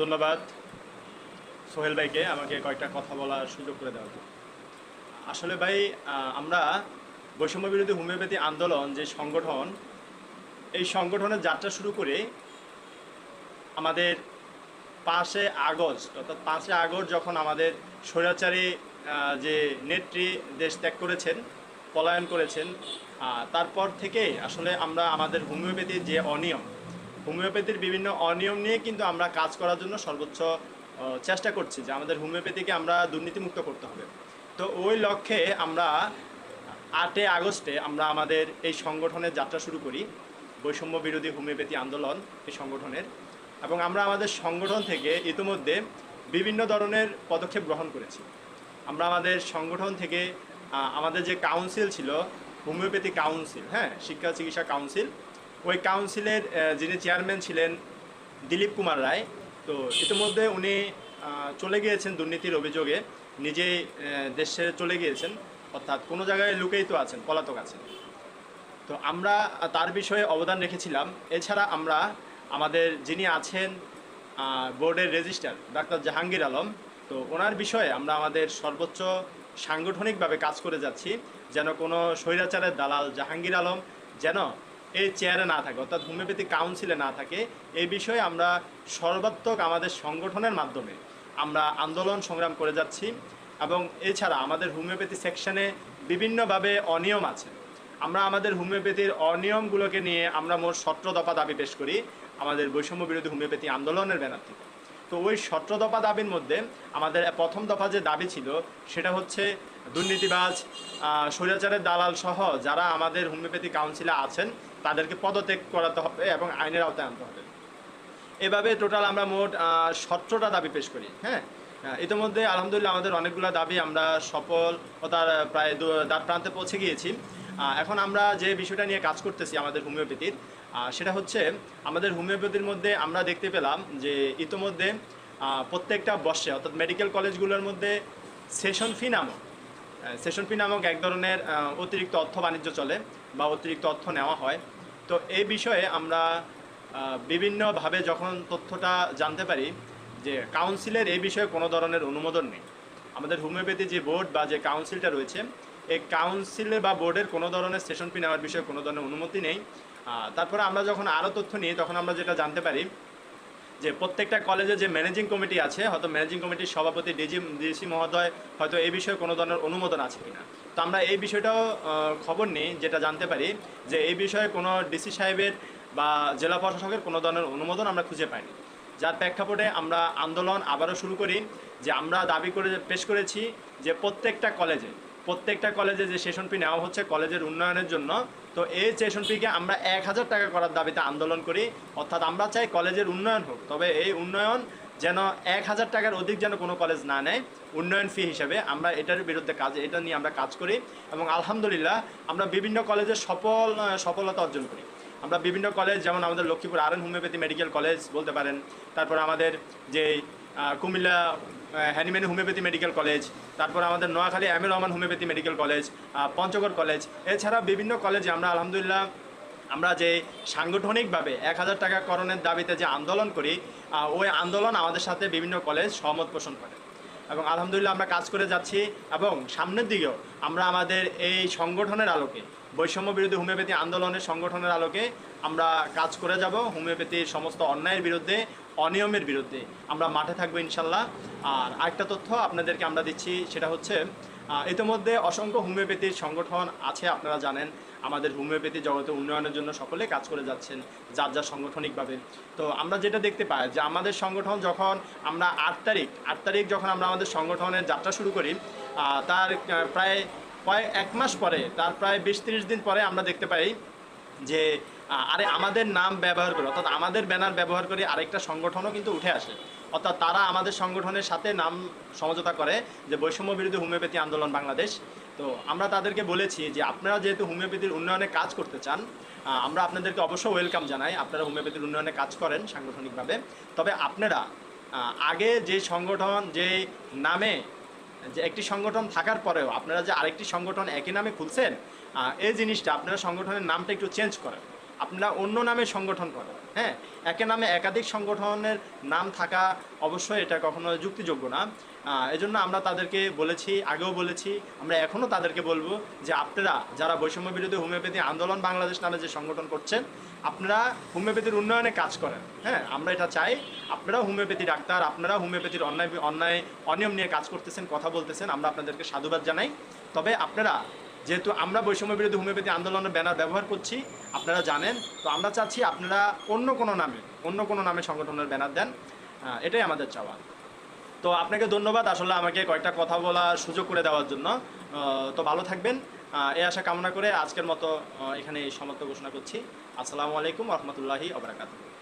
ধন্যবাদ সোহেল ভাইকে আমাকে কয়েকটা কথা বলার সুযোগ করে জন্য। আসলে ভাই আমরা বৈষম্য বিরোধী হোমিওপ্যাথি আন্দোলন যে সংগঠন, এই সংগঠনের যাত্রা শুরু করে আমাদের পাঁচে আগস্ট, অর্থাৎ পাঁচে আগস্ট যখন আমাদের স্বৈরাচারী যে নেত্রী দেশ ত্যাগ করেছেন, পলায়ন করেছেন তারপর থেকে আসলে আমরা আমাদের হোমিওপ্যাথির যে অনিয়ম হোমিওপ্যাথির বিভিন্ন অনিয়ম নিয়ে কিন্তু আমরা কাজ করার জন্য সর্বোচ্চ চেষ্টা করছি যে আমাদের হোমিওপ্যাথিকে আমরা দুর্নীতিমুক্ত করতে হবে। তো ওই লক্ষ্যে আমরা আটই আগস্টে আমরা আমাদের এই সংগঠনের যাত্রা শুরু করি, বৈষম্য বিরোধী হোমিওপ্যাথি আন্দোলন এই সংগঠনের। এবং আমরা আমাদের সংগঠন থেকে ইতিমধ্যে বিভিন্ন ধরনের পদক্ষেপ গ্রহণ করেছি। আমরা আমাদের সংগঠন থেকে আমাদের যে কাউন্সিল ছিল, হোমিওপ্যাথি কাউন্সিল হ্যাঁ শিক্ষা চিকিৎসা কাউন্সিল ওই কাউন্সিলের যিনি চেয়ারম্যান ছিলেন দিলীপ কুমার রায় তো ইতিমধ্যে উনি চলে গিয়েছেন দুর্নীতির অভিযোগে আহ, দেশ চলে গিয়েছেন অর্থাৎ কোনো জায়গায় লুকেই তো আছেন পলাতক আছেন। তো আমরা তার বিষয়ে অবদান রেখেছিলাম। এছাড়া আমরা আমাদের যিনি আছেন বোর্ডের রেজিস্ট্রার ডাক্তার জাহাঙ্গীর আলম তো ওনার বিষয়ে আমরা আমাদের সর্বোচ্চ সাংগঠনিকভাবে কাজ করে যাচ্ছি যেন কোনো স্বৈরাচারের দালাল জাহাঙ্গীর আলম যেন এই চেয়ারে না থাকে, অর্থাৎ হোমিওপ্যাথি কাউন্সিলে না থাকে এই বিষয়ে আমরা সর্বাত্মক আমাদের সংগঠনের মাধ্যমে আমরা আন্দোলন সংগ্রাম করে যাচ্ছি এবং এছাড়া আমাদের হোমিওপ্যাথি সেকশনে বিভিন্নভাবে অনিয়ম আছে। আমরা আমাদের হোমিওপ্যাথির অনিয়মগুলোকে নিয়ে আমরা মোট সতেরো দফা দাবি পেশ করি আমাদের বৈষম্য বিরোধী হোমিওপ্যাথি আন্দোলনের ব্যানার থেকে। তো ওই সতেরো দফা দাবির মধ্যে আমাদের প্রথম দফা যে দাবি ছিল, সেটা হচ্ছে দুর্নীতিবাজ স্বৈরাচারের দালাল সহ যারা আমাদের হোমিওপ্যাথি কাউন্সিলে আছেন তাদেরকে পদত্যাগ করাতে হবে এবং আইনের আওতায় আনতে হবে। এভাবে টোটাল আমরা মোট সতেরোটা দাবি পেশ করি হ্যাঁ? আহ, ইতিমধ্যে আলহামদুলিল্লাহ আমাদের অনেকগুলো দাবি আমরা সফলতার প্রায় দু- দ্বার প্রান্তে পৌঁছে গিয়েছি। এখন আমরা যে বিষয়টা নিয়ে কাজ করতেছি আমাদের হোমিওপ্যাথির সেটা হচ্ছে আমাদের হোমিওপ্যাথির মধ্যে আমরা দেখতে পেলাম যে ইতিমধ্যে প্রত্যেকটা বর্ষে অর্থাৎ মেডিকেল কলেজগুলোর মধ্যে সেশন ফি নামক সেশন ফি নামক এক ধরনের অতিরিক্ত অর্থ বাণিজ্য চলে বা অতিরিক্ত অর্থ নেওয়া হয়। তো এই বিষয়ে আমরা বিভিন্নভাবে যখন তথ্যটা জানতে পারি যে কাউন্সিলের এই বিষয়ে কোনো ধরনের অনুমোদন নেই। আমাদের হোমিওপ্যাথি যে বোর্ড বা যে কাউন্সিলটা রয়েছে, এই কাউন্সিলে বা বোর্ডের কোনো ধরনের সেশন ফি নেওয়ার বিষয়ে কোনো ধরনের অনুমতি নেই। তারপরে আমরা যখন আরও তথ্য নিই, তখন আমরা যেটা জানতে পারি যে প্রত্যেকটা কলেজে যে ম্যানেজিং কমিটি আছে, হয়তো ম্যানেজিং কমিটির সভাপতি ডিজি, ডিসি মহোদয় হয়তো এই বিষয়ে কোনো ধরনের অনুমোদন আছে কিনা। তো আমরা এই বিষয়টাও খবর নিই, যেটা জানতে পারি যে এই বিষয়ে কোনো ডিসি সাহেবের বা জেলা প্রশাসকের কোনো ধরনের অনুমোদন আমরা খুঁজে পাইনি। যার প্রেক্ষাপটে আমরা আন্দোলন আবারও শুরু করি যে আমরা দাবি করে, পেশ করেছি যে প্রত্যেকটা কলেজে প্রত্যেকটা কলেজে যে সেশন ফি নেওয়া হচ্ছে কলেজের উন্নয়নের জন্য, তো এই সেশন ফিকে আমরা এক হাজার টাকা করার দাবিতে আন্দোলন করি। অর্থাৎ আমরা চাই কলেজের উন্নয়ন হোক, তবে এই উন্নয়ন যেন এক হাজার টাকার অধিক যেন কোনো কলেজ না নেয়, উন্নয়ন ফি হিসেবে আমরা এটার বিরুদ্ধে কাজ, এটা নিয়ে আমরা কাজ করি এবং আলহামদুলিল্লাহ আমরা বিভিন্ন কলেজে সফল, সফলতা অর্জন করি। আমরা বিভিন্ন কলেজ, যেমন আমাদের লক্ষ্মীপুর আর এন হোমিওপ্যাথি মেডিকেল কলেজ বলতে পারেন, তারপর আমাদের যে Comilla Hahnemann homeopathy medical college, তারপর আমাদের Noakhali M Rahman homeopathy medical college Panchagarh college, এছাড়া বিভিন্ন কলেজে আমরা আলহামদুলিল্লাহ আমরা যে সাংগঠনিকভাবে এক হাজার টাকা করণের দাবিতে যে আন্দোলন করি ওই আন্দোলন আমাদের সাথে বিভিন্ন কলেজ সহমত পোষণ করে। এবং আলহামদুলিল্লাহ আমরা কাজ করে যাচ্ছি এবং সামনের দিকেও আমরা আমাদের এই সংগঠনের আলোকে, বৈষম্য বিরোধী হোমিওপ্যাথি আন্দোলনের সংগঠনের আলোকে আমরা কাজ করে যাব হোমিওপ্যাথির সমস্ত অন্যায়ের বিরুদ্ধে, অনিয়মের বিরুদ্ধে। আমরা মাঠে থাকব ইনশাল্লাহ। আর আরেকটা তথ্য আপনাদেরকে আমরা দিচ্ছি, সেটা হচ্ছে ইতিমধ্যে অসংখ্য হোমিওপ্যাথির সংগঠন আছে, আপনারা জানেন। আমাদের হোমিওপ্যাথি জগতে উন্নয়নের জন্য সকলে কাজ করে যাচ্ছেন, যার যার সাংগঠনিকভাবে। তো আমরা যেটা দেখতে পাই যে আমাদের সংগঠন যখন আমরা আট তারিখ আট তারিখ যখন আমরা আমাদের সংগঠনের যাত্রা শুরু করি তার প্রায় প্রায় এক মাস পরে, তার প্রায় বিশ তিরিশ দিন পরে আমরা দেখতে পাই যে আরে আমাদের নাম ব্যবহার করে, অর্থাৎ আমাদের ব্যানার ব্যবহার করে আরেকটা সংগঠনও কিন্তু উঠে আসে। অর্থাৎ তারা আমাদের সংগঠনের সাথে নাম সমঝোতা করে যে বৈষম্য বিরোধী হোমিওপ্যাথি আন্দোলন বাংলাদেশ। তো আমরা তাদেরকে বলেছি যে আপনারা যেহেতু হোমিওপ্যাথির উন্নয়নে কাজ করতে চান আমরা আপনাদেরকে অবশ্যই ওয়েলকাম জানাই। আপনারা হোমিওপ্যাথির উন্নয়নে কাজ করেন সাংগঠনিকভাবে। তবে আপনারা আগে যে সংগঠন, যে নামে, যে একটি সংগঠন থাকার পরেও আপনারা যে আরেকটি সংগঠন একই নামে খুলছেন এই জিনিসটা আপনারা সংগঠনের নামটা একটু চেঞ্জ করেন। আপনারা অন্য নামে সংগঠন করেন হ্যাঁ? একে নামে একাধিক সংগঠনের নাম থাকা অবশ্যই এটা কখনো যুক্তিযোগ্য না। এজন্য আমরা তাদেরকে বলেছি, আগেও বলেছি, আমরা এখনও তাদেরকে বলব যে আপনারা যারা বৈষম্য বিরোধী হোমিওপ্যাথি আন্দোলন বাংলাদেশ নামে যে সংগঠন করছেন, আপনারা হোমিওপ্যাথির উন্নয়নে কাজ করেন হ্যাঁ? আমরা এটা চাই আপনারা হোমিওপ্যাথি ডাক্তার আপনারা হোমিওপ্যাথির অন্যায় অন্যায় অনিয়ম নিয়ে কাজ করতেছেন, কথা বলতেছেন, আমরা আপনাদেরকে সাধুবাদ জানাই। তবে আপনারা যেহেতু আমরা বৈষম্য বিরোধী হোমিওপ্যাথি আন্দোলনের ব্যানার ব্যবহার করছি, আপনারা জানেন। তো আমরা চাচ্ছি আপনারা অন্য কোনো নামে, অন্য কোনো নামে সংগঠনের ব্যানার দেন। এটাই আমাদের চাওয়া। তো আপনাকে ধন্যবাদ আসলে আমাকে কয়েকটা কথা বলার সুযোগ করে দেওয়ার জন্য। তো ভালো থাকবেন। এই আশা কামনা করে আজকের মতো এখানে সমাপ্ত ঘোষণা করছি। আসসালামু আলাইকুম রহমতুল্লাহি আবরাকাতুহ